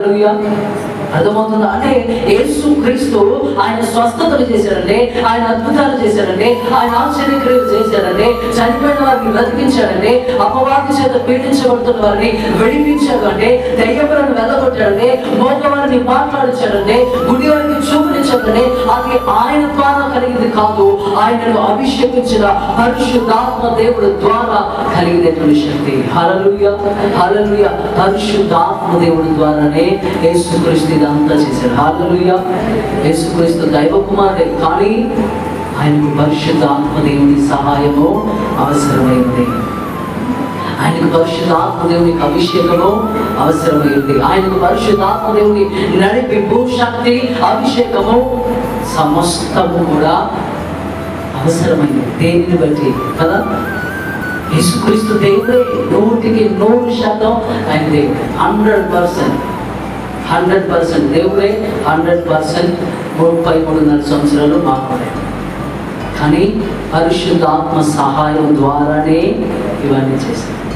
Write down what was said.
అర్థమవుతుందా? అంటే యేసు క్రీస్తు ఆయన స్వస్థతలు చేశాడంటే ఆయన అద్భుతాలు చేశాడంటే ఆయన ఆశ్చర్యక్రియలు చేశాడంటే చనిపోయిన వారిని బ్రతికించాడంటే అపవాది చేత పీడించబడుతున్న వారిని విడిపించాడు అంటే దయ్యపులను వెళ్ళగొట్టాడంటే మోగవారిని మాట్లాడించాడంటే గుడి వారికి చూపునిచ్చాడంటే అది ఆయన కలిగింది కాదు. ఆయనను అభిషేకించిన పరిశుద్ధాత్మ దేవుడు ద్వారా కలిగినటువంటి శక్తి. హలలుయ హలలుయ పరిశుద్ధాత్మ దేవుడి ద్వారానే యేసుక్రీస్తు ఇదంతా చేశాడు. హలలుయ యేసుక్రీస్తు దైవ కుమారుడే కానీ ఆయనకు పరిశుద్ధాత్మ దేవుని సహాయము అవసరమైంది. పరిశుద్ధాత్మ దేవుని అభిషేకము అవసరమైంది. ఆయనకు పరిశుద్ధాత్మ దేవుని నడిపింపు శక్తి అభిషేకము సమస్తము కూడా అవసరమైంది. దేనిని బట్టి? కదా? యేసుక్రీస్తు దేవుడే నూటికి నూరు శాతం ఆయన దేవుడే హండ్రెడ్ పర్సెంట్. హండ్రెడ్ పర్సెంట్ దేవుడే హండ్రెడ్ పర్సెంట్ ముప్పై మూడున్నర సంవత్సరాలు మాట్లాడే కానీ పరిశుద్ధాత్మ సహాయం ద్వారానే ఇవన్నీ చేశారు.